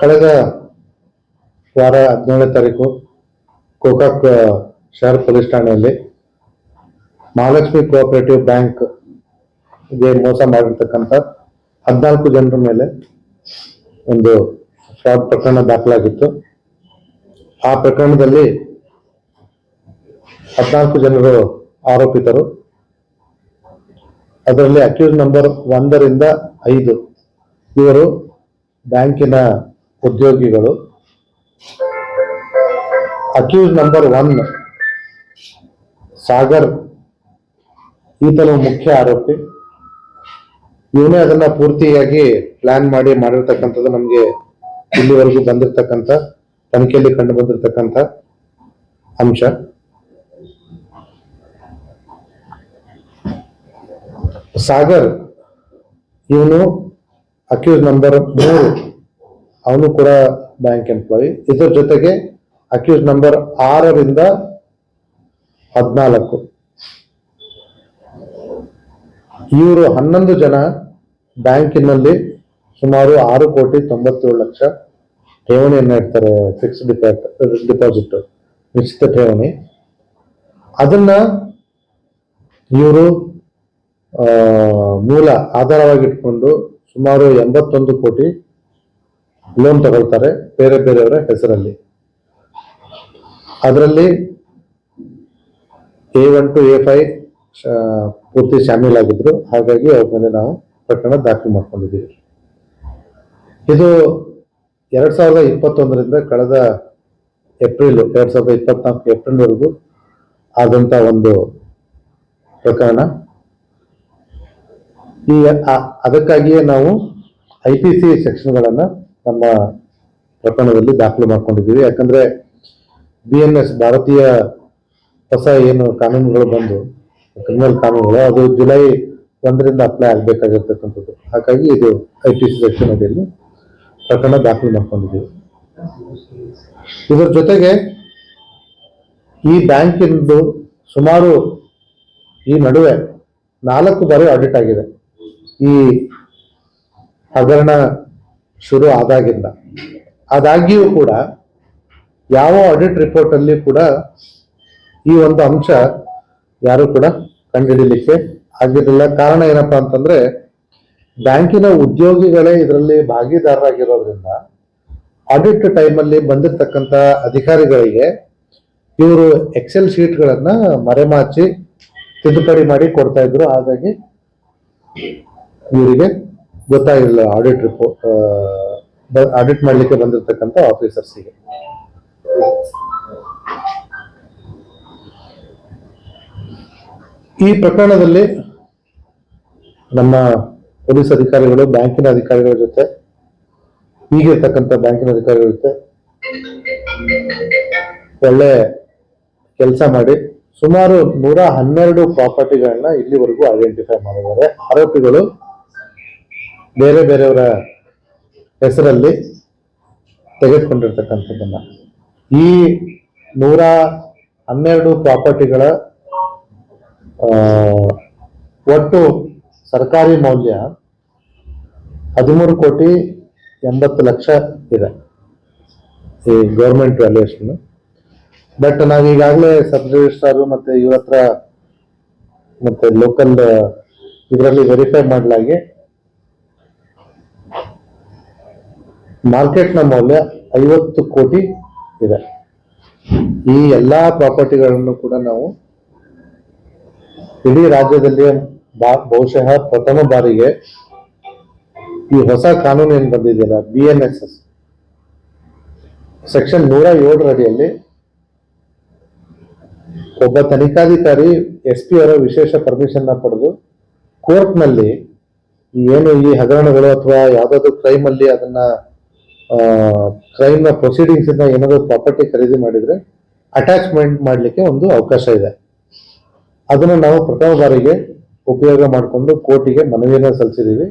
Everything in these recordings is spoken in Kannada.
ಕಳೆದ ವಾರ ಹದಿನೇಳನೇ ತಾರೀಕು ಕೋಕಾಕ್ ಶಹರ್ ಪೊಲೀಸ್ ಠಾಣೆಯಲ್ಲಿ ಮಹಾಲಕ್ಷ್ಮಿ ಕೋಆಪರೇಟಿವ್ ಬ್ಯಾಂಕ್ಗೆ ಮೋಸ ಮಾಡಿರ್ತಕ್ಕಂಥ ಹದಿನಾಲ್ಕು ಜನರ ಮೇಲೆ ಒಂದು ಫ್ರಾಡ್ ಪ್ರಕರಣ ದಾಖಲಾಗಿತ್ತು. ಆ ಪ್ರಕರಣದಲ್ಲಿ ಹದಿನಾಲ್ಕು ಜನರು ಆರೋಪಿತರು. ಅದರಲ್ಲಿ ಅಕ್ಯೂಸ್ ನಂಬರ್ ಒಂದರಿಂದ ಐದು ಇವರು ಬ್ಯಾಂಕಿನ ಉದ್ಯೋಗಿಗಳು. ಅಕ್ಯೂಸ್ ನಂಬರ್ ಒನ್ ಸಾಗರ್, ಈತನು ಮುಖ್ಯ ಆರೋಪಿ. ಇವನೇ ಅದನ್ನ ಪೂರ್ತಿಯಾಗಿ ಪ್ಲಾನ್ ಮಾಡಿ ಮಾಡಿರ್ತಕ್ಕಂಥದ್ದು ನಮಗೆ ಇಲ್ಲಿವರೆಗೂ ಬಂದಿರತಕ್ಕಂಥ, ತನಿಖೆಯಲ್ಲಿ ಕಂಡು ಬಂದಿರತಕ್ಕಂಥ ಅಂಶ. ಸಾಗರ್, ಇವನು ಅಕ್ಯೂಸ್ ನಂಬರ್ ಮೂರು. ಅವನು ಕೂಡ ಬ್ಯಾಂಕ್ ಎಂಪ್ಲಾಯಿ ಇದರ ಜೊತೆಗೆ ಅಕ್ಯೂಸ್ ನಂಬರ್ ಆರರಿಂದ ಹದಿನಾಲ್ಕು. ಇವರು ಹನ್ನೊಂದು ಜನ ಬ್ಯಾಂಕಿನಲ್ಲಿ ಸುಮಾರು ಆರು ಕೋಟಿ ತೊಂಬತ್ತೇಳು ಲಕ್ಷ ಠೇವಣಿಯನ್ನು ಇಡ್ತಾರೆ ಫಿಕ್ಸ್ ಡಿಪಾಟ್ ಡಿಪಾಸಿಟ್ ನಿಶ್ಚಿತ ಠೇವಣಿ. ಅದನ್ನ ಇವರು ಮೂಲ ಆಧಾರವಾಗಿ ಇಟ್ಕೊಂಡು ಸುಮಾರು ಎಂಬತ್ತೊಂದು ಕೋಟಿ ಲೋನ್ ತಗೊಳ್ತಾರೆ ಬೇರೆ ಬೇರೆಯವರ ಹೆಸರಲ್ಲಿ. ಅದರಲ್ಲಿ A one to A five ಪೂರ್ತಿ ಶಾಮೀಲಾಗಿದ್ರು. ಹಾಗಾಗಿ ಅವ್ರ ಮೇಲೆ ನಾವು ಪ್ರಕರಣ ದಾಖಲು ಮಾಡ್ಕೊಂಡಿದ್ದೀವಿ. ಇದು ಎರಡ್ ಸಾವಿರದ ಇಪ್ಪತ್ತೊಂದರಿಂದ ಕಳೆದ ಏಪ್ರಿಲ್, ಎರಡ್ ಸಾವಿರದ ಇಪ್ಪತ್ನಾಲ್ಕು ಏಪ್ರಿಲ್ವರೆಗೂ ಆದಂತ ಒಂದು ಪ್ರಕರಣ. ಈ ಅದಕ್ಕಾಗಿಯೇ ನಾವು ಐ ಪಿ ಸಿ ಸೆಕ್ಷನ್ಗಳನ್ನು ನಮ್ಮ ಪ್ರಕರಣದಲ್ಲಿ ದಾಖಲು ಮಾಡ್ಕೊಂಡಿದ್ದೀವಿ. ಯಾಕಂದ್ರೆ ಬಿ ಎನ್ ಎಸ್ ಭಾರತೀಯ ಹೊಸ ಏನು ಕಾನೂನುಗಳು ಬಂದು ಕ್ರಿಮಿನಲ್ ಕಾನೂನುಗಳು, ಅದು ಜುಲೈ ಒಂದರಿಂದ ಅಪ್ಲೈ ಆಗಬೇಕಾಗಿರ್ತಕ್ಕಂಥದ್ದು. ಹಾಗಾಗಿ ಇದು ಐ ಪಿ ಸಿ ಸೆಕ್ಷನ್ ಅಡಿಯಲ್ಲಿ ಪ್ರಕರಣ ದಾಖಲು ಮಾಡ್ಕೊಂಡಿದ್ದೀವಿ. ಇದರ ಜೊತೆಗೆ ಈ ಬ್ಯಾಂಕಿಂದು ಸುಮಾರು ಈ ನಡುವೆ ನಾಲ್ಕು ಬಾರಿ ಆಡಿಟ್ ಆಗಿದೆ. ಈ ಹಗರಣ ಶುರು ಆದಾಗಿಲ್ಲ ಆದಾಗ್ಯೂ ಕೂಡ ಯಾವ ಆಡಿಟ್ ರಿಪೋರ್ಟ್ ಅಲ್ಲಿ ಕೂಡ ಈ ಒಂದು ಅಂಶ ಯಾರು ಕೂಡ ಕಂಡುಹಿಡಿಲಿಕ್ಕೆ ಆಗಿರಲಿಲ್ಲ. ಕಾರಣ ಏನಪ್ಪಾ ಅಂತಂದ್ರೆ ಬ್ಯಾಂಕಿನ ಉದ್ಯೋಗಿಗಳೇ ಇದರಲ್ಲಿ ಭಾಗಿದಾರರಾಗಿರೋದ್ರಿಂದ ಆಡಿಟ್ ಟೈಮಲ್ಲಿ ಬಂದಿರತಕ್ಕಂತ ಅಧಿಕಾರಿಗಳಿಗೆ ಇವರು ಎಕ್ಸೆಲ್ ಶೀಟ್ಗಳನ್ನ ಮರೆಮಾಚಿ ತಿದ್ದುಪಡಿ ಮಾಡಿ ಕೊಡ್ತಾ ಇದ್ರು. ಹಾಗಾಗಿ ಇವರಿಗೆ ಗೊತ್ತಾಗಿರಲಿಲ್ಲ ಆಡಿಟ್ ರಿಪೋರ್ಟ್ ಆಡಿಟ್ ಮಾಡ್ಲಿಕ್ಕೆ ಆಫೀಸರ್ಸ್ ಆಫೀಸರ್ಸಿಗೆ ಈ ಪ್ರಕರಣದಲ್ಲಿ ನಮ್ಮ ಪೊಲೀಸ್ ಅಧಿಕಾರಿಗಳು, ಬ್ಯಾಂಕಿನ ಅಧಿಕಾರಿಗಳ ಜೊತೆ, ಈಗಿರ್ತಕ್ಕಂಥ ಬ್ಯಾಂಕಿನ ಅಧಿಕಾರಿಗಳ ಜೊತೆ ಒಳ್ಳೆ ಕೆಲಸ ಮಾಡಿ ಸುಮಾರು ನೂರ ಹನ್ನೆರಡು ಪ್ರಾಪರ್ಟಿಗಳನ್ನ ಇಲ್ಲಿವರೆಗೂ ಐಡೆಂಟಿಫೈ ಮಾಡಿದ್ದಾರೆ. ಆರೋಪಿಗಳು ಬೇರೆ ಬೇರೆಯವರ ಹೆಸರಲ್ಲಿ ತೆಗೆದುಕೊಂಡಿರ್ತಕ್ಕಂಥದ್ದನ್ನ. ಈ ನೂರ ಹನ್ನೆರಡು ಪ್ರಾಪರ್ಟಿಗಳ ಒಟ್ಟು ಸರ್ಕಾರಿ ಮೌಲ್ಯ ಹದಿಮೂರು ಕೋಟಿ ಎಂಬತ್ತು ಲಕ್ಷ ಇದೆ. ಈ ಗೌರ್ಮೆಂಟ್ ವ್ಯಾಲ್ಯೂಯೇಷನ್ ಬಟ್ ನಾವು ಈಗಾಗಲೇ ಸಬ್ ರಿಜಿಸ್ಟ್ರಾರು ಮತ್ತೆ ಇವ್ರ ಹತ್ರ ಮತ್ತೆ ಲೋಕಲ್ ಇದರಲ್ಲಿ ವೆರಿಫೈ ಮಾಡಲಾಗಿ ಮಾರ್ಕೆಟ್ನ ಮೌಲ್ಯ ಐವತ್ತು ಕೋಟಿ ಇದೆ. ಈ ಎಲ್ಲಾ ಪ್ರಾಪರ್ಟಿಗಳನ್ನು ಕೂಡ ನಾವು ಇಡೀ ರಾಜ್ಯದಲ್ಲಿ ಬಹುಶಃ ಪ್ರಥಮ ಬಾರಿಗೆ ಈ ಹೊಸ ಕಾನೂನು ಏನು ಬಂದಿದೆಯಲ್ಲ B N S S section ನೂರ ಏಳರ ಅಡಿಯಲ್ಲಿ ಒಬ್ಬ ತನಿಖಾಧಿಕಾರಿ ಎಸ್ ಪಿ ಅವರ ವಿಶೇಷ ಪರ್ಮಿಷನ್ನ ಪಡೆದು ಕೋರ್ಟ್ನಲ್ಲಿ ಏನು ಈ ಹಗರಣಗಳು ಅಥವಾ ಯಾವುದಾದ್ರು ಕ್ರೈಮ್ ಅಲ್ಲಿ ಅದನ್ನ ಕ್ರೈಮ್ನ ಪ್ರೊಸೀಡಿಂಗ್ಸ್ ಇಂದ ಏನಾದರೂ ಪ್ರಾಪರ್ಟಿ ಖರೀದಿ ಮಾಡಿದ್ರೆ ಅಟ್ಯಾಚ್ಮೆಂಟ್ ಮಾಡಲಿಕ್ಕೆ ಒಂದು ಅವಕಾಶ ಇದೆ. ಅದನ್ನು ನಾವು ಪ್ರಥಮ ಬಾರಿಗೆ ಉಪಯೋಗ ಮಾಡಿಕೊಂಡು ಕೋರ್ಟಿಗೆ ಮನವಿಯನ್ನು ಸಲ್ಲಿಸಿದ್ದೀವಿ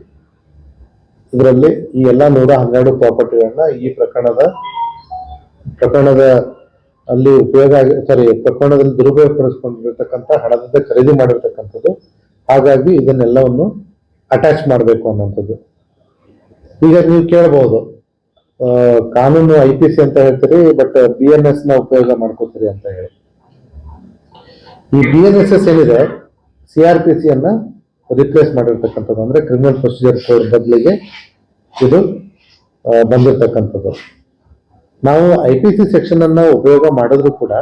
ಇದರಲ್ಲಿ ಈ ಎಲ್ಲ ನೂರ ಹನ್ನೆರಡು ಪ್ರಾಪರ್ಟಿಗಳನ್ನ ಈ ಪ್ರಕರಣದ ಪ್ರಕರಣದ ಅಲ್ಲಿ ಉಪಯೋಗ ಸಾರಿ ಪ್ರಕರಣದಲ್ಲಿ ದುರುಪಯೋಗ ಪಡಿಸ್ಕೊಂಡಿರ್ತಕ್ಕಂಥ ಹಣದಿಂದ ಖರೀದಿ ಮಾಡಿರ್ತಕ್ಕಂಥದ್ದು. ಹಾಗಾಗಿ ಇದನ್ನೆಲ್ಲವನ್ನು ಅಟ್ಯಾಚ್ ಮಾಡಬೇಕು ಅನ್ನೋಂಥದ್ದು ಈಗ ನೀವು ಕೇಳಬಹುದು ಕಾನೂನು ಐ ಪಿ ಸಿ ಅಂತ ಹೇಳ್ತೀರಿ ಬಟ್ ಬಿ ಎನ್ ಎಸ್ನ ಉಪಯೋಗ ಮಾಡ್ಕೋತೀರಿ ಅಂತ ಹೇಳಿ. ಈ ಬಿ ಎನ್ ಎಸ್ ಎಸ್ ಏನಿದೆ ಸಿ ಆರ್ ಪಿ ಸಿ ಅನ್ನ ರಿಪ್ಲೇಸ್ ಮಾಡಿರ್ತಕ್ಕಂಥದ್ದು, ಅಂದ್ರೆ ಕ್ರಿಮಿನಲ್ ಪ್ರೊಸೀಜರ್ ಕೋಡ್ ಬದಲಿಗೆ ಇದು ಬಂದಿರತಕ್ಕಂಥದ್ದು. ನಾವು ಐ ಪಿ ಸಿ ಸೆಕ್ಷನ್ ಅನ್ನ ಉಪಯೋಗ ಮಾಡಿದ್ರು ಕೂಡ,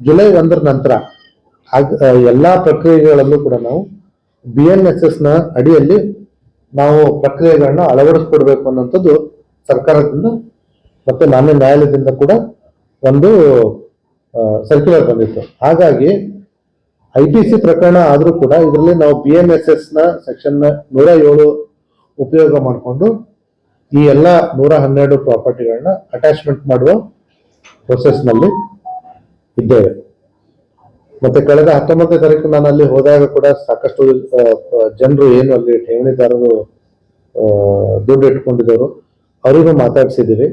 ಜುಲೈ ಒಂದರ ನಂತರ ಎಲ್ಲಾ ಪ್ರಕ್ರಿಯೆಗಳಲ್ಲೂ ಕೂಡ ನಾವು ಬಿ ಎನ್ ಎಸ್ ಎಸ್ನ ಅಡಿಯಲ್ಲಿ ನಾವು ಪ್ರಕ್ರಿಯೆಗಳನ್ನ ಅಳವಡಿಸ್ಕೊಡ್ಬೇಕು ಅನ್ನೋಂಥದ್ದು ಸರ್ಕಾರದಿಂದ ಮತ್ತೆ ಮಾನ್ಯ ನ್ಯಾಯಾಲಯದಿಂದ ಕೂಡ ಒಂದು ಸರ್ಕ್ಯುಲರ್ ಬಂದಿತ್ತು. ಹಾಗಾಗಿ ಐ ಟಿ ಸಿ ಪ್ರಕರಣ ಆದರೂ ಕೂಡ ಇದರಲ್ಲಿ ನಾವು ಬಿ ಎನ್ ಎಸ್ ಎಸ್ನ ಸೆಕ್ಷನ್ ನೂರ ಏಳು ಉಪಯೋಗ ಮಾಡಿಕೊಂಡು ಈ ಎಲ್ಲ ನೂರ ಹನ್ನೆರಡು ಪ್ರಾಪರ್ಟಿಗಳನ್ನ ಅಟ್ಯಾಚ್ಮೆಂಟ್ ಮಾಡುವ ಪ್ರೊಸೆಸ್ನಲ್ಲಿ ಇದ್ದೇವೆ. ಮತ್ತೆ ಕಳೆದ ಹತ್ತೊಂಬತ್ತನೇ ತಾರೀಕು ನಾನು ಅಲ್ಲಿ ಹೋದಾಗ ಕೂಡ ಸಾಕಷ್ಟು ಜನರು ಏನು ಅಲ್ಲಿ ಠೇವಣಿದಾರರು ದುಡ್ಡು ಇಟ್ಕೊಂಡಿದ್ದವರು ಅವರಿಗೂ ಮಾತಾಡ್ಸಿದ್ದೀವಿ.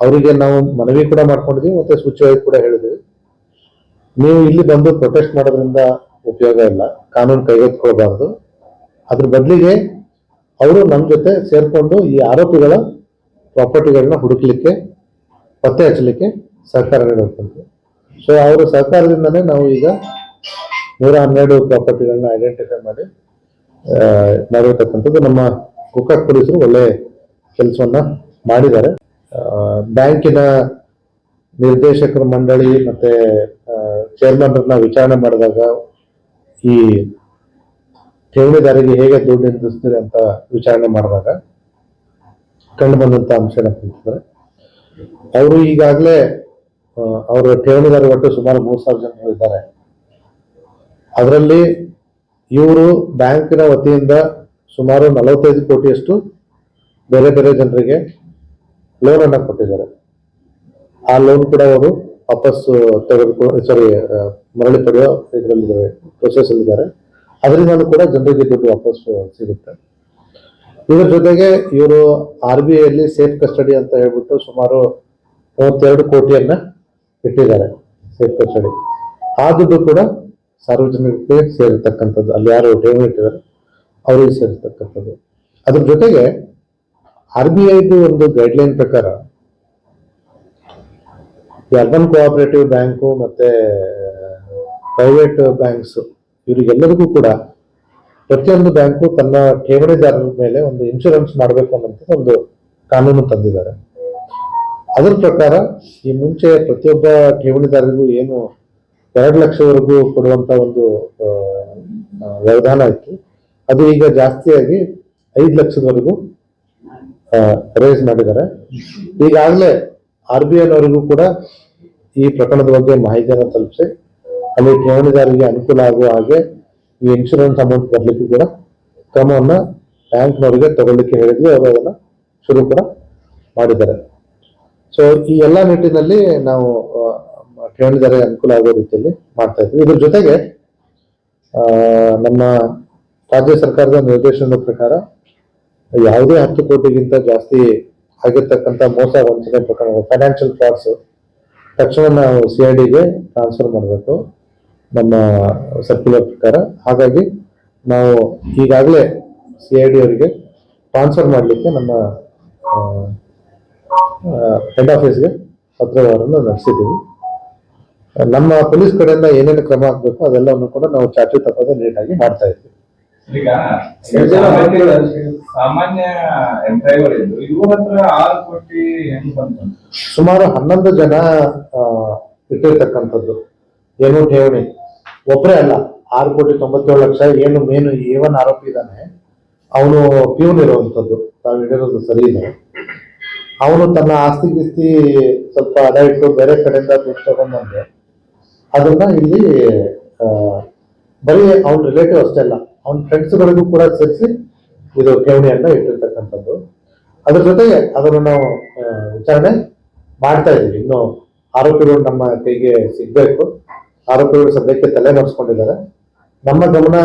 ಅವರಿಗೆ ನಾವು ಮನವಿ ಕೂಡ ಮಾಡ್ಕೊಂಡಿದ್ದೀವಿ, ಮತ್ತೆ ಸೂಚ್ಯವಾಗಿ ಕೂಡ ಹೇಳಿದ್ದೀವಿ. ನೀವು ಇಲ್ಲಿ ಬಂದು ಪ್ರೊಟೆಸ್ಟ್ ಮಾಡೋದ್ರಿಂದ ಉಪಯೋಗ ಇಲ್ಲ. ಕಾನೂನು ಕೈಗೆತ್ಕೊಳ್ಬಾರ್ದು ಅದ್ರ ಬದಲಿಗೆ ಅವರು ನಮ್ಮ ಜೊತೆ ಸೇರಿಕೊಂಡು ಈ ಆರೋಪಿಗಳ ಪ್ರಾಪರ್ಟಿಗಳನ್ನ ಹುಡುಕ್ಲಿಕ್ಕೆ, ಪತ್ತೆ ಹಚ್ಚಲಿಕ್ಕೆ ಸಹಕಾರ ನೀಡಬೇಕು ಸೊ ಅವರ ಸಹಕಾರದಿಂದನೇ ನಾವು ಈಗ ನೂರ ಹನ್ನೆರಡು ಪ್ರಾಪರ್ಟಿಗಳನ್ನ ಐಡೆಂಟಿಫೈ ಮಾಡಿ ಮಾಡಿರ್ತಕ್ಕಂಥದ್ದು ನಮ್ಮ ಕುಕ್ಕ ಪೊಲೀಸರು ಒಳ್ಳೆ ಕೆಲಸವನ್ನ ಮಾಡಿದ್ದಾರೆ. ಬ್ಯಾಂಕಿನ ನಿರ್ದೇಶಕರ ಮಂಡಳಿ ಮತ್ತೆ ಚೇರ್ಮನ್ರನ್ನ ವಿಚಾರಣೆ ಮಾಡಿದಾಗ ಈ ಠೇವಣಿದಾರಿಗೆ ಹೇಗೆ ದುಡ್ಡು ನಿಂತಿಸ್ತೀರಿ ಅಂತ ವಿಚಾರಣೆ ಮಾಡಿದಾಗ ಕಂಡು ಬಂದಂತ ಅಂಶ ಏನಂತಂದ್ರೆ ಅವರು ಈಗಾಗಲೇ ಅವರ ಠೇವಣಿದಾರ ಒಟ್ಟು ಸುಮಾರು ಮೂರು ಸಾವಿರ ಜನ ಇದ್ದಾರೆ. ಅದರಲ್ಲಿ ಇವರು ಬ್ಯಾಂಕಿನ ವತಿಯಿಂದ ಸುಮಾರು ನಲವತ್ತೈದು ಕೋಟಿಯಷ್ಟು ಬೇರೆ ಬೇರೆ ಜನರಿಗೆ ಲೋನ್ ಅನ್ನ ಕೊಟ್ಟಿದ್ದಾರೆ. ಆ ಲೋನ್ ಕೂಡ ಅವರು ವಾಪಸ್ ತೆಗೆದುಕೊಂಡು ಸಾರಿ ಮರಳಿ ಪಡೆಯೋ ಇದರಲ್ಲಿದ್ದಾರೆ ಪ್ರೊಸೆಸ್ ಅಲ್ಲಿದ್ದಾರೆ ಅದರಿಂದಲೂ ಕೂಡ ಜನರಿಗೆ ದುಡ್ಡು ವಾಪಸ್ ಸಿಗುತ್ತೆ. ಇದರ ಜೊತೆಗೆ ಇವರು ಆರ್ ಬಿ ಐಯಲ್ಲಿ ಸೇಫ್ ಕಸ್ಟಡಿ ಅಂತ ಹೇಳ್ಬಿಟ್ಟು ಸುಮಾರು ಮೂವತ್ತೆರಡು ಕೋಟಿಯನ್ನ ಇಟ್ಟಿದ್ದಾರೆ ಸೇಫ್ ಕಸ್ಟಡಿ ಆ ದುಡ್ಡು ಕೂಡ ಸಾರ್ವಜನಿಕರಿಗೆ ಸೇರಿರ್ತಕ್ಕಂಥದ್ದು. ಅಲ್ಲಿ ಯಾರು ಠೇವಣಿ ಇಟ್ಟಿದ್ದಾರೆ, ಅವರಿಗೆ ಸೇರಿರ್ತಕ್ಕಂಥದ್ದು. ಅದ್ರ ಜೊತೆಗೆ ಆರ್ ಬಿ ಐದು ಒಂದು ಗೈಡ್ಲೈನ್ ಪ್ರಕಾರ, ಈ ಅರ್ಬನ್ ಕೋಆಪರೇಟಿವ್ ಬ್ಯಾಂಕು ಮತ್ತೆ ಪ್ರೈವೇಟ್ ಬ್ಯಾಂಕ್ಸ್ ಇವರಿಗೆಲ್ಲರಿಗೂ ಕೂಡ ಪ್ರತಿಯೊಂದು ಬ್ಯಾಂಕು ತನ್ನ ಠೇವಣಿದಾರರ ಮೇಲೆ ಒಂದು ಇನ್ಶೂರೆನ್ಸ್ ಮಾಡಬೇಕು ಅನ್ನೋಂಥ ಒಂದು ಕಾನೂನು ತಂದಿದ್ದಾರೆ. ಅದರ ಪ್ರಕಾರ ಈ ಮುಂಚೆ ಪ್ರತಿಯೊಬ್ಬ ಠೇವಣಿದಾರರಿಗೂ ಏನು ಎರಡು ಲಕ್ಷವರೆಗೂ ಕೊಡುವಂತ ಒಂದು ವ್ಯವಧಾನ ಇತ್ತು. ಅದು ಈಗ ಜಾಸ್ತಿಯಾಗಿ ಐದು ಲಕ್ಷದವರೆಗೂ ರೇಸ್ ಮಾಡಿದ್ದಾರೆ. ಈಗಾಗಲೇ ಆರ್ ಬಿ ಐನವರಿಗೂ ಕೂಡ ಈ ಪ್ರಕರಣದ ಬಗ್ಗೆ ಮಾಹಿತಿಯನ್ನು ತಲುಪಿಸಿ, ಅಲ್ಲಿ ಠೇವಣಿದಾರರಿಗೆ ಅನುಕೂಲ ಆಗುವ ಹಾಗೆ ಈ ಇನ್ಶೂರೆನ್ಸ್ ಅಮೌಂಟ್ ಬರಲಿಕ್ಕೆ ಕೂಡ ಕ್ರಮವನ್ನು ಬ್ಯಾಂಕ್ನವರಿಗೆ ತಗೊಳ್ಳಿಕ್ಕೆ ಹೇಳಿದ್ವಿ, ಅವರು ಅದನ್ನು ಶುರು ಕೂಡ ಮಾಡಿದ್ದಾರೆ. ಸೊ ಈ ಎಲ್ಲ ನಿಟ್ಟಿನಲ್ಲಿ ನಾವು ಠೇವಣಿದಾರ ಅನುಕೂಲ ಆಗೋ ರೀತಿಯಲ್ಲಿ ಮಾಡ್ತಾ ಇದ್ವಿ. ಇದ್ರ ಜೊತೆಗೆ ನಮ್ಮ ರಾಜ್ಯ ಸರ್ಕಾರದ ನಿರ್ದೇಶನದ ಪ್ರಕಾರ ಯಾವುದೇ ಹತ್ತು ಕೋಟಿಗಿಂತ ಜಾಸ್ತಿ ಆಗಿರ್ತಕ್ಕಂಥ ಮೋಸ ವಂಚನೆ ಪ್ರಕರಣಗಳು ಫೈನಾನ್ಷಿಯಲ್ ಫ್ರಾಡ್ಸ್ ತಕ್ಷಣ ನಾವು ಸಿ ಐ ಡಿಗೆ ಟ್ರಾನ್ಸ್ಫರ್ ಮಾಡಬೇಕು ನಮ್ಮ ಸರ್ಕ್ಯುಲರ್ ಪ್ರಕಾರ. ಹಾಗಾಗಿ ನಾವು ಈಗಾಗಲೇ ಸಿ ಐ ಡಿ ಅವರಿಗೆ ಟ್ರಾನ್ಸ್ಫರ್ ಮಾಡಲಿಕ್ಕೆ ನಮ್ಮ ಹೆಡ್ ಆಫೀಸ್ಗೆ ಪತ್ರವನ್ನು ನಡೆಸಿದ್ದೀವಿ. ನಮ್ಮ ಪೊಲೀಸ್ ಕಡೆಯಿಂದ ಏನೇನು ಕ್ರಮ ಆಗಬೇಕು ಅದೆಲ್ಲವನ್ನು ಕೂಡ ನಾವು ಚಾಚು ತಪ್ಪದೆ ನೀಟಾಗಿ ಮಾಡ್ತಾ ಇದ್ದೀವಿ. ಈಗ ಸಾಮಾನ್ಯ ಇವ್ರ ಹತ್ರ ಆರು ಕೋಟಿ ಹೆಂಗ್ ಬಂತು? ಸುಮಾರು ಹನ್ನೊಂದು ಜನ ಇಟ್ಟಿರ್ತಕ್ಕಂಥದ್ದು. ಏನು ಠೇವಣಿ. ಒಬ್ಬರೇ ಅಲ್ಲ ಆರು ಕೋಟಿ ತೊಂಬತ್ತೇಳು ಲಕ್ಷ ಏನು ಮೇನು ಏವನ್ ಆರೋಪಿ ಇದ್ದಾನೆ. ಅವನು ಪ್ಯೂನ್ ಇರುವಂಥದ್ದು ತಾವು ಹೇಳಿರೋದು ಸರಿ ಇದೆ. ಅವನು ತನ್ನ ಆಸ್ತಿ ಗಿಸ್ತಿ ಸ್ವಲ್ಪ ಅದ ಇಟ್ಟು ಬೇರೆ ಕಡೆಯಿಂದ ದುಡ್ಡು ತಗೊಂಡ್ಬಂದ್ರೆ ಅದನ್ನ ಇಲ್ಲಿ ಬರೀ ಅವನ ರಿಲೇಟಿವ್ ಅಷ್ಟೇ ಅಲ್ಲ ಅವನ ಫ್ರೆಂಡ್ಸ್ಗಳಿಗೂ ಕೂಡ ಸೇರಿಸಿ ಇದು ಠೇವಣಿಯನ್ನು ಇಟ್ಟಿರ್ತಕ್ಕಂಥದ್ದು. ಅದ್ರ ಜೊತೆಗೆ ಅದನ್ನು ನಾವು ವಿಚಾರಣೆ ಮಾಡ್ತಾ ಇದ್ದೀವಿ. ಇನ್ನು ಆರೋಪಿಗಳು ನಮ್ಮ ಕೈಗೆ ಸಿಗ್ಬೇಕು. ಆರೋಪಿಗಳು ಸದ್ಯಕ್ಕೆ ತಲೆ ಮರೆಸ್ಕೊಂಡಿದ್ದಾರೆ ನಮ್ಮ ಗಮನ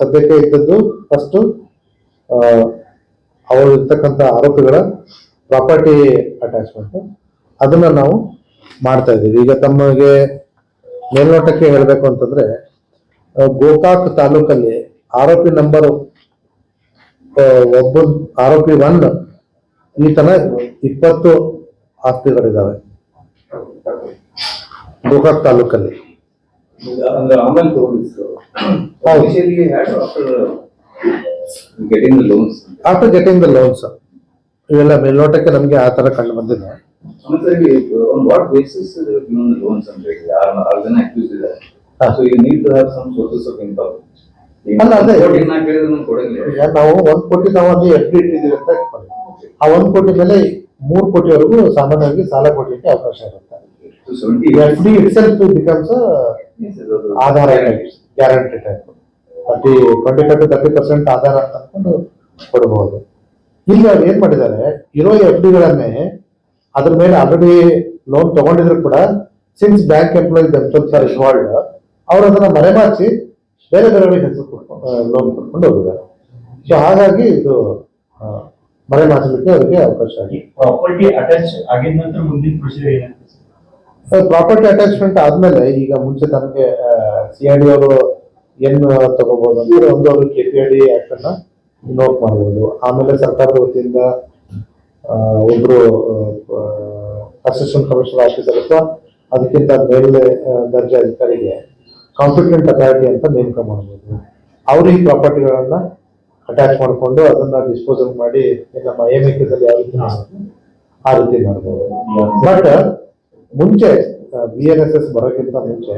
ಸದ್ಯಕ್ಕೆ ಇದ್ದದ್ದು ಫಸ್ಟ್ ಅವರು ಇರ್ತಕ್ಕಂಥ ಆರೋಪಿಗಳ ಪ್ರಾಪರ್ಟಿ ಅಟ್ಯಾಚ್ಮೆಂಟ್ ಅದನ್ನ ನಾವು ಮಾಡ್ತಾ ಇದ್ದೀವಿ. ಈಗ ತಮಗೆ ಮೇಲ್ನೋಟಕ್ಕೆ ಹೇಳಬೇಕು ಅಂತಂದ್ರೆ ಗೋಕಾಕ್ ತಾಲೂಕಲ್ಲಿ ಆರೋಪಿ ನಂಬರ್ ಒಬ್ಬ ಆರೋಪಿ ಒನ್ ನಿತನ 20 ಆಗಿದ್ರು ಇದಾವೆ. ತಾಲೂಕಲ್ಲಿ. Loans after getting the loans ಇವೆಲ್ಲ ಮೇಲ್ನೋಟಕ್ಕೆ ನಮಗೆ ಆತರ ಕಣ್ಣ ಬಂದಿದೆ. ಸಮಸಾಗಿ ಒಂದು ಲೋನ್ಸ್ ಆ so need to have 썸 sources of income ಅಲ್ಲ, ಅದೇ. ನಾವು ಒಂದ್ ಕೋಟಿ ನಾವು ಅಲ್ಲಿ ಎಫ್ ಡಿ ಇಟ್ಟಿದ್ದೀವಿ ಅಂತ ಆ ಒಂದ್ ಕೋಟಿ ಮೇಲೆ ಮೂರ್ ಕೋಟಿವರೆಗೂ ಸಾಮಾನ್ಯವಾಗಿ ಸಾಲ ಕೊಡ್ಲಿಕ್ಕೆ ಅವಕಾಶ ಇರುತ್ತೆ. F D itself becomes Aadhaar guarantee type thirty twenty five to thirty percent ಆಧಾರ ಅಂತ ಅಂದ್ಕೊಂಡು ಕೊಡಬಹುದು. ಇಲ್ಲಿ ಅವ್ರು ಏನ್ ಮಾಡಿದ್ದಾರೆ? ಇರೋ ಎಫ್ ಡಿಗಳನ್ನೇ ಅದ್ರ ಮೇಲೆ ಆಲ್ರೆಡಿ ಲೋನ್ ತಗೊಂಡಿದ್ರು ಕೂಡ since bank employees themselves are involved ಅವ್ರು ಅದನ್ನ ಮರೆಮಾಚಿ ಬೇರೆ ಬೇರೆಯವರಿಗೆ ಹೆಸರು ಲೋನ್ ಕೊಟ್ಕೊಂಡು ಹೋಗಿದ್ದಾರೆ. ಸೊ ಹಾಗಾಗಿ ಇದು ಮರೆ ಮಾಡಲಿಕ್ಕೆ ಅವರಿಗೆ ಅವಕಾಶ ಆಗಿ ಪ್ರಾಪರ್ಟಿ ಅಟ್ಯಾಚ್ ಆಗಿದ ನಂತರ ಮುಂದಿನ ಪ್ರೊಸೀಜರ್ ಏನಾಗ್ತದೆ ಪ್ರಾಪರ್ಟಿ ಅಟ್ಯಾಚ್ಮೆಂಟ್ ಆದ್ಮೇಲೆ ಈಗ ಮುಂಚೆ ತನಗೆ ಸಿ ಐ ಡಿ ಅವರು ಏನು ತಗೋಬಹುದು ಅಂದ್ರೆ ಒಂದು ಅವರು K P I D act ಅನ್ನ ನೋಟ್ ಮಾಡಬಹುದು ಆಮೇಲೆ ಸರ್ಕಾರದ ವತಿಯಿಂದ ಒಬ್ರು ಅಸಿಸ್ಟೆಂಟ್ ಕಮಿಷನರ್ ಆಫೀಸರ್ ಅಥವಾ ಅದಕ್ಕಿಂತ ಮೇಲೆ ದರ್ಜೆ ಅಧಿಕಾರಿಗೆ ಕಾಂಪಿಟೆಂಟ್ ಅಥಾರಿಟಿ ಅಂತ ನೇಮಕ ಮಾಡಬಹುದು ಅವರು ಈ ಪ್ರಾಪರ್ಟಿಗಳನ್ನ ಅಟ್ಯಾಚ್ ಮಾಡಿಕೊಂಡು ಅದನ್ನ ಡಿಸ್ಪೋಸಲ್ ಮಾಡಿ ನಮ್ಮ ಅಲ್ಲಿ ಯಾವ ರೀತಿ ಆ ರೀತಿ ಮಾಡಬಹುದು ಬಟ್ ಮುಂಚೆ ಬಿ ಎನ್ ಎಸ್ ಎಸ್ ಬರೋಕ್ಕಿಂತ ಮುಂಚೆ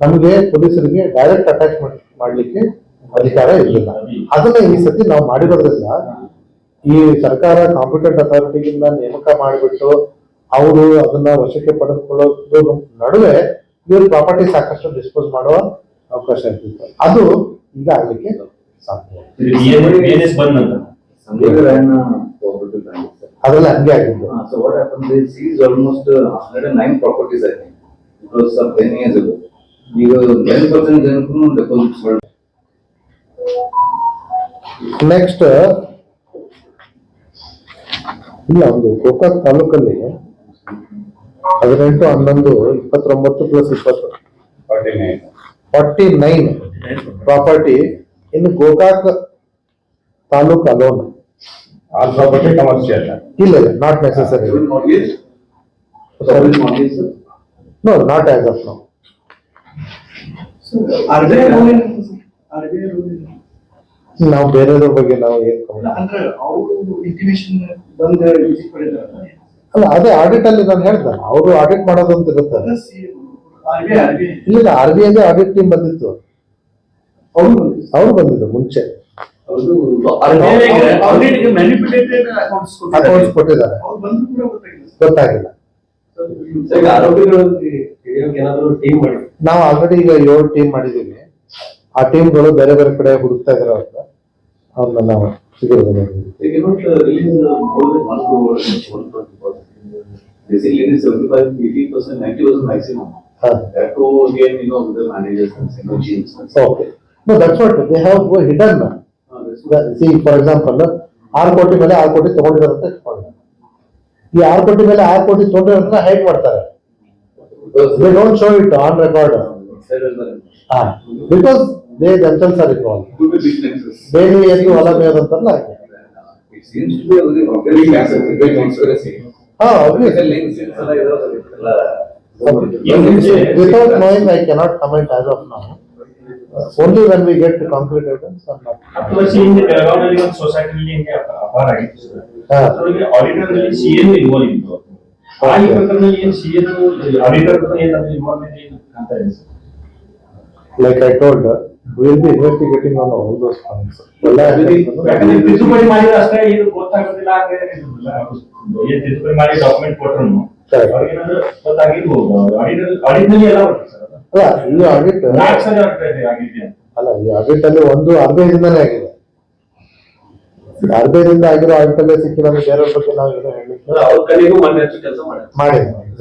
ನಮಗೆ ಪೊಲೀಸರಿಗೆ ಡೈರೆಕ್ಟ್ ಅಟ್ಯಾಚ್ಮೆಂಟ್ ಮಾಡ್ಲಿಕ್ಕೆ ಅಧಿಕಾರ ಇರಲಿಲ್ಲ. ಅದನ್ನ ಈ ಸತಿ ನಾವು ಮಾಡಿರೋದ್ರಿಂದ ಈ ಸರ್ಕಾರ ಕಾಂಪಿಟೆಂಟ್ ಅಥಾರಿಟಿಯಿಂದ ನೇಮಕ ಮಾಡಿಬಿಟ್ಟು ಅವರು ಅದನ್ನ ವಶಕ್ಕೆ ಪಡೆದುಕೊಳ್ಳೋದ್ರ ನಡುವೆ ಯೋ propriétés ಸಾಕಷ್ಟು ಡಿಸ್ಪೋಸ್ ಮಾಡುವ ಅವಕಾಶ ಇತ್ತು ಅದು ಈಗ ಆಗಕ್ಕೆ ಸಾಧ್ಯವಿಲ್ಲ BNV BAS nine properties I think it next ಇಲ್ಲಿ ಒಂದು ಕೋಕ ತಾಲೂಕಲ್ಲಿ ಹದಿನೆಂಟು ಹನ್ನೊಂದು ಇಪ್ಪತ್ತೊಂಬತ್ತು ಪ್ಲಸ್ ಇಪ್ಪತ್ತು. Forty nine property in Gokak taluk alone commercial ಇಲ್ಲ ಇಲ್ಲ not necessary no not as of no? ನಾವು ಬೇರೆಯವ್ರ ಬಗ್ಗೆ ನಾವು ಏನ್ comment ಅಂದ್ರೆ ಅವರು ಇಂಟಿಮೇಶನ್ ಬಂದ ವಿಸಿಟ್ ಮಾಡಿದಾರಲ್ಲ ಅಲ್ಲ ಅದೇ ಆಡಿಟ್ ಅಲ್ಲಿ ನಾನು ಹೇಳ್ದೆ ಅವರು ಆಡಿಟ್ ಮಾಡೋದು ಅಂತ ಇರುತ್ತೆ. ಇಲ್ಲ ಆರ್ ಬಿ ಐಗೆ ಆಡಿಟ್ ಟೀಮ್ ಬಂದಿತ್ತು. ಅವ್ರು ಬಂದಿದ್ರು. ಅವ್ರು ಬಂದಿದ್ದು ಮುಂಚೆ. ಅಕೌಂಟ್ಸ್ ಕೊಟ್ಟಿದ್ದಾರೆ. ಅವ್ರು ಬಂದ್ರು ಕೂಡ ಗೊತ್ತಾಗಿಲ್ಲ. ಸರ್. ಗೊತ್ತಾಗಿಲ್ಲ ಆರೋಪಿಗಳಲ್ಲಿ ಹಿಡಿಯೋಕೆ ಏನಾದ್ರು ಟೀಮ್ ಮಾಡಿ. ನಾವು ಆಲ್ರೆಡಿ ಈಗ ಏಳು ಟೀಮ್ ಮಾಡಿದೀವಿ. ಆ ಟೀಮ್ಗಳು ಬೇರೆ ಬೇರೆ ಕಡೆ ಹುಡುಕ್ತಾ ಇದಾರೆ ಅವ್ರನ್ನ ಅವ್ರನ್ನ ನಾವು ಸಿಗೋದು They cannot uh, release uh, more than one crore or one crore deposit. They say it is seventy-five, eighty percent, ninety percent maximum. That too again, you know, with the managers and single teams. Okay no that's what they have hidden see for example ಆರು ಕೋಟಿ ಮೇಲೆ ಆರು ಕೋಟಿ ತಗೊಂಡಿದ್ದಾರೆ ಅಂತ ಇಟ್ಕೊಳ್ಳಿ ಈ ಆರು ಕೋಟಿ ಮೇಲೆ ಆರು ಕೋಟಿ ತಗೊಂಡಿರೋದನ್ನ ಹೈಡ್ ಮಾಡ್ತಾರೆ they don't show it on record because they themselves are involve ಬೇರೆ ಎಂದು ಹೊಲ ಮೇಯೋದಂತಾರಲ್ಲ ಹಾಗೆ It seems to be a very very massive, big conspiracy. ಹಾ Because the links ಎಲ್ಲ ಇದಾವೆ, ಎಲ್ಲ Without knowing, I cannot comment as of now. Uh, Only when we get the concrete evidence, I'm not. ಹತ್ತು ವರ್ಷ ಹಿಂದೆ ಬೆಳಗಾವಿನಲ್ಲಿ ಒಂದು ಸೊಸೈಟಿನಲ್ಲಿ ಹಿಂಗೆ ಅಪ- ಅಪಾರ ಆಗಿತ್ತು ಸರ್ ಹಾ. ಅದ್ರೊಳಗೆ ಆಡಿಟರ್ ನಲ್ಲಿ ಸಿ ಎನ್ ಇನ್ವಾಲ್ವ್ ಇತ್ತು ಆ ಈ ಪ್ರಕರಣದಲ್ಲಿ ಏನ್ ಸಿ ಎನ್ ಆಡಿಟರ್ ಏನಾದ್ರು ಇನ್ವಾಲ್ವ್ಮೆಂಟ್ ಏನು ಅಂತ ಇದೆ sir Like I told, we will be investigating on all those points. ಎಲ್ಲ ಯಾಕಂದ್ರೆ ತಿದ್ದುಪಡಿ ಮಾಡಿದ್ರೆ ಅಷ್ಟೇ ಇದು ಗೊತ್ತಾಗೋದಿಲ್ಲ ಹಂಗೆ ಮಾಡಿ ಡಾಕ್ಯುಮೆಂಟ್ ಕೊಟ್ರು. Correct. ಅವ್ರಿಗೇನಾದ್ರು ಗೊತ್ತಾಗಿರ್ಬೋದು. ಆಡಿಟರ್ ಆಡಿಟ್ನಲ್ಲಿ ಎಲ್ಲ ಬರುತ್ತೆ ಸರ್ ಅದು. ಅಲ್ಲ ಈ ಆಡಿಟ್ ನಾಲ್ಕು ಸಲ ಆಗಿದೆ ಆಗಿದೆ ಅಂತ. ಅಲ್ಲ ಈ ಆಡಿಟ್ ಅಲ್ಲಿ ಒಂದು ದಿನನೇ ಆಗಿದೆ. ಅರ್ಧದಿಂದ ಆಗಿರೋ ಆಡಿಟ್ ಅಲ್ಲೇ ಸಿಕ್ಕಿರೋದು ಬೇರೆಯವ್ರ ಬಗ್ಗೆ ನಾವು ಏನೋ ಹೇಳಲಿಕ್ಕೆ ಅವ್ರ ಕಡೆಗೂ ಮನೆ ಕೆಲಸ ಮಾಡಿದ್ರು. ಮಾಡಿ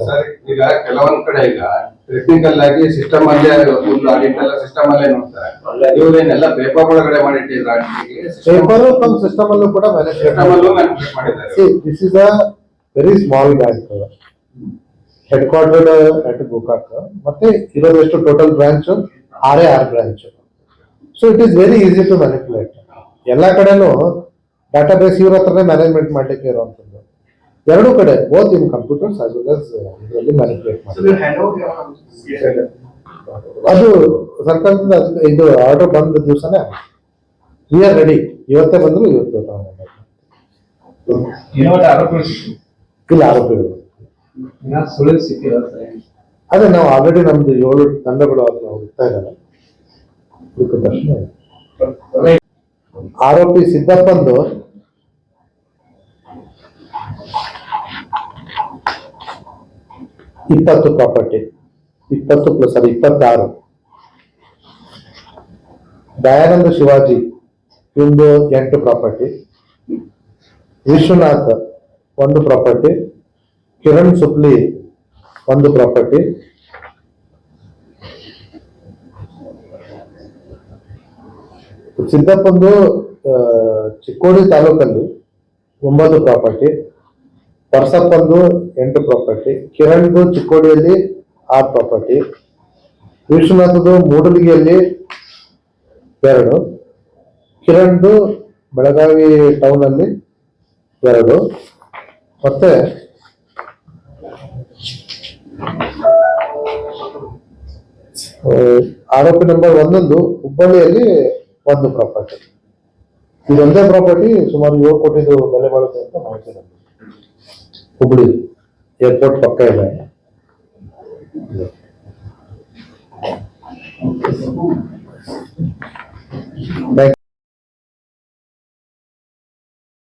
ಸರ್ ಈಗ ಕೆಲವೊಂದ್ ಕಡೆ ಈಗ ಟೆಕ್ನಿಕಲ್ ಆಗಿ ಸಿಸ್ಟಮ್ ಅಲ್ಲೇ ಫುಲ್ ಆಡಿಟ್ ಎಲ್ಲ ಸಿಸ್ಟಮ್ ಅಲ್ಲೇ ನೋಡ್ತಾರೆ ಇವ್ರೇನೆಲ್ಲ ಪೇಪರ್ ಒಳಗಡೆ ಮಾಡಿಟ್ಟಿದ್ರು ಪೇಪರ್ ತಮ್ಮ ಸಿಸ್ಟಮ್ ಅಲ್ಲೂ. ಕೂಡ ಮ್ಯಾನೇಜ್ ಸಿಸ್ಟಮ್ ಅಲ್ಲೂ ಮ್ಯಾನಿಪುಲೇಟ್ ಮಾಡಿದ್ದಾರೆ. Very this is a very small bank. Head quarter at Gokak ಮತ್ತೆ ಇರೋದು ಎಷ್ಟು ಟೋಟಲ್ ಬ್ರಾಂಚ್ ಆರೇ R branch so it is very easy to manipulate ಎಲ್ಲ ಕಡೆನೂ ಡಾಟಾ ಬೇಸ್ ಇವ್ರ ಹತ್ರನೇ ಮ್ಯಾನೇಜ್ಮೆಂಟ್ ಮಾಡ್ಲಿಕ್ಕೆ ಇರುವಂತದ್ದು ಎರಡೂ ಕಡೆ both in computers as well as ಇದರಲ್ಲಿ ಮ್ಯಾನಿಪುಲೇಟ್? ಅದು ಸರ್ಕಾರದಿಂದ ಇದು ಆರ್ಡರ್ ಬಂದ ದಿವಸನೇ ವಿ ಆರ್ ರೆಡಿ ಇವತ್ತೇ ಬಂದ್ರು ಇವತ್ತು ಇಲ್ಲ ಆರೋಪಿಗಳು ಅದೇ ನಾವು ಆಲ್ರೆಡಿ ನಮ್ದು ಏಳು ತಂಡಗಳು ಅದನ್ನ ಹೋಗ್ತಾ ಇದ್ದಾರೆ ಆರೋಪಿ ಸಿದ್ದಪ್ಪಂದು ಇಪ್ಪತ್ತು ಪ್ರಾಪರ್ಟಿ ಇಪ್ಪತ್ತು ಪ್ಲಸ್ ಅದು ಇಪ್ಪತ್ತಾರು. ದಯಾನಂದ ಶಿವಾಜಿ, ಇಂದು ಎಂಟು ಪ್ರಾಪರ್ಟಿ ವಿಶ್ವನಾಥ್, ಒಂದು ಪ್ರಾಪರ್ಟಿ ಕಿರಣ್ ಸುಪ್ಲಿ, ಒಂದು ಪ್ರಾಪರ್ಟಿ ಸಿದ್ದಪ್ಪಂದು ಚಿಕ್ಕೋಡಿ ತಾಲೂಕಲ್ಲಿ ಒಂಬತ್ತು ಪ್ರಾಪರ್ಟಿ ಪರ್ಸಪ್ಪಂದು ಎಂಟು ಪ್ರಾಪರ್ಟಿ ಕಿರಣ್ದು ಚಿಕ್ಕೋಡಿಯಲ್ಲಿ ಆರು ಪ್ರಾಪರ್ಟಿ ವಿಶ್ವನಾಥದ್ದು ಮೂಡಲಿಗೆಯಲ್ಲಿ ಎರಡು, ಕಿರಣ್ದು ಬೆಳಗಾವಿ ಟೌನಲ್ಲಿ ಎರಡು. ಮತ್ತೆ ಆರೋಪಿ ನಂಬರ್ ಒಂದೊಂದು ಹುಬ್ಬಳ್ಳಿಯಲ್ಲಿ ಒಂದು ಪ್ರಾಪರ್ಟಿ ಇದೊಂದೇ ಪ್ರಾಪರ್ಟಿ ಸುಮಾರು ಏಳು ಕೋಟಿದು ಬೆಲೆ ಬಾಳುತ್ತೆ ಅಂತ ಮಾಹಿತಿ ఇప్పుడు ఎయిర్పోర్ట్ పక్క వెళ్ళండి Thank